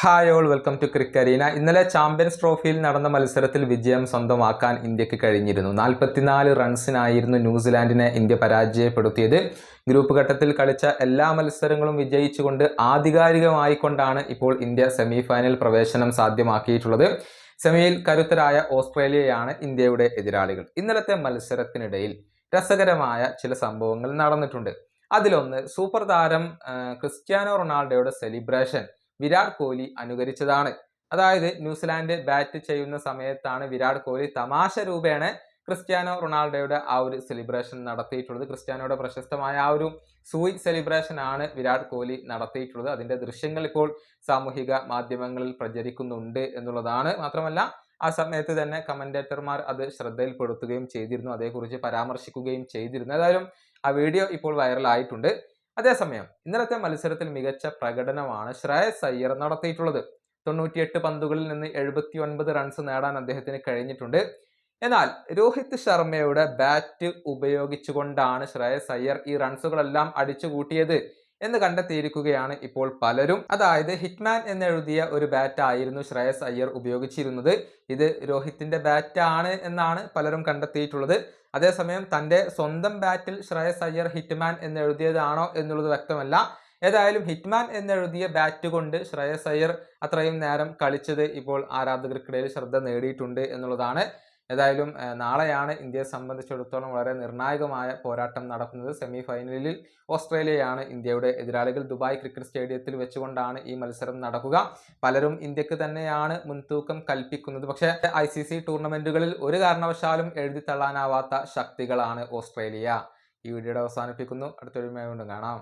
Hi all welcome to Cricarena ഇന്നലെ champions ട്രോഫിയിൽ നടന്ന മത്സരത്തിൽ വിജയം സ്വന്തമാക്കാൻ ഇന്ത്യയ്ക്ക് കഴിഞ്ഞിരുന്നു. നാൽപ്പത്തിനാല് റൺസിനായിരുന്നു ന്യൂസിലാൻഡിനെ ഇന്ത്യ പരാജയപ്പെടുത്തിയത്. ഗ്രൂപ്പ് ഘട്ടത്തിൽ കളിച്ച എല്ലാ മത്സരങ്ങളും വിജയിച്ചുകൊണ്ട് ആധികാരികമായിക്കൊണ്ടാണ് ഇപ്പോൾ ഇന്ത്യ സെമിഫൈനൽ പ്രവേശനം സാധ്യമാക്കിയിട്ടുള്ളത്. സെമിയിൽ കരുത്തരായ ഓസ്ട്രേലിയയാണ് ഇന്ത്യയുടെ എതിരാളികൾ. ഇന്നലത്തെ മത്സരത്തിനിടയിൽ രസകരമായ ചില സംഭവങ്ങൾ നടന്നിട്ടുണ്ട്. അതിലൊന്ന് സൂപ്പർ താരം ക്രിസ്ത്യാനോ റൊണാൾഡോയുടെ സെലിബ്രേഷൻ വിരാട് കോഹ്ലി അനുകരിച്ചതാണ്. അതായത് ന്യൂസിലാൻഡ് ബാറ്റ് ചെയ്യുന്ന സമയത്താണ് വിരാട് കോഹ്ലി തമാശ രൂപേണ ക്രിസ്ത്യാനോ റൊണാൾഡോയുടെ ആ ഒരു സെലിബ്രേഷൻ നടത്തിയിട്ടുള്ളത്. ക്രിസ്ത്യാനോയുടെ പ്രശസ്തമായ ആ ഒരു സൂയി സെലിബ്രേഷൻ ആണ് വിരാട് കോഹ്ലി നടത്തിയിട്ടുള്ളത്. അതിന്റെ ദൃശ്യങ്ങൾ ഇപ്പോൾ സാമൂഹിക മാധ്യമങ്ങളിൽ പ്രചരിക്കുന്നുണ്ട് എന്നുള്ളതാണ്. മാത്രമല്ല ആ സമയത്ത് തന്നെ കമന്റേറ്റർമാർ അത് ശ്രദ്ധയിൽപ്പെടുത്തുകയും ചെയ്തിരുന്നു. അതേക്കുറിച്ച് പരാമർശിക്കുകയും ചെയ്തിരുന്നു. ഏതായാലും ആ വീഡിയോ ഇപ്പോൾ വൈറലായിട്ടുണ്ട് അതേസമയം ഇന്നലത്തെ മത്സരത്തിൽ മികച്ച പ്രകടനമാണ് ശ്രേയസ് അയ്യർ നടത്തിയിട്ടുള്ളത്. തൊണ്ണൂറ്റിയെട്ട് പന്തുകളിൽ നിന്ന് എഴുപത്തി ഒൻപത് റൺസ് നേടാൻ അദ്ദേഹത്തിന് കഴിഞ്ഞിട്ടുണ്ട്. എന്നാൽ രോഹിത് ശർമ്മയുടെ ബാറ്റ് ഉപയോഗിച്ചുകൊണ്ടാണ് ശ്രേയസ് അയ്യർ ഈ റൺസുകളെല്ലാം അടിച്ചു കൂട്ടിയത് എന്ന് കണ്ടെത്തിയിരിക്കുകയാണ് ഇപ്പോൾ പലരും. അതായത് ഹിറ്റ്മാൻ എന്നെഴുതിയ ഒരു ബാറ്റ് ആയിരുന്നു ശ്രേയസ് അയ്യർ ഉപയോഗിച്ചിരുന്നത്. ഇത് രോഹിത്തിന്റെ ബാറ്റ് ആണ് എന്നാണ് പലരും കണ്ടെത്തിയിട്ടുള്ളത്. അതേസമയം തന്റെ സ്വന്തം ബാറ്റിൽ ശ്രേയസ് അയ്യർ ഹിറ്റ്മാൻ എന്നെഴുതിയതാണോ എന്നുള്ളത് വ്യക്തമല്ല. ഏതായാലും ഹിറ്റ്മാൻ എന്നെഴുതിയ ബാറ്റ് കൊണ്ട് ശ്രേയസ് അയ്യർ അത്രയും നേരം കളിച്ചത് ഇപ്പോൾ ആരാധകർക്കിടയിൽ ശ്രദ്ധ നേടിയിട്ടുണ്ട് എന്നുള്ളതാണ്. ഏതായാലും നാളെയാണ് ഇന്ത്യയെ സംബന്ധിച്ചിടത്തോളം വളരെ നിർണായകമായ പോരാട്ടം നടക്കുന്നത്. സെമി ഫൈനലിൽ ഓസ്ട്രേലിയയാണ് ഇന്ത്യയുടെ എതിരാളികൾ. ദുബായ് ക്രിക്കറ്റ് സ്റ്റേഡിയത്തിൽ വെച്ചുകൊണ്ടാണ് ഈ മത്സരം നടക്കുക. പലരും ഇന്ത്യയ്ക്ക് തന്നെയാണ് മുൻതൂക്കം കൽപ്പിക്കുന്നത്. പക്ഷേ ഐ സി സി ടൂർണമെന്റുകളിൽ ഒരു കാരണവശാലും എഴുതി തള്ളാനാവാത്ത ശക്തികളാണ് ഓസ്ട്രേലിയ. ഈ വീഡിയോയുടെ അവസാനിപ്പിക്കുന്നു. അടുത്തൊരു വീണ്ടും കാണാം.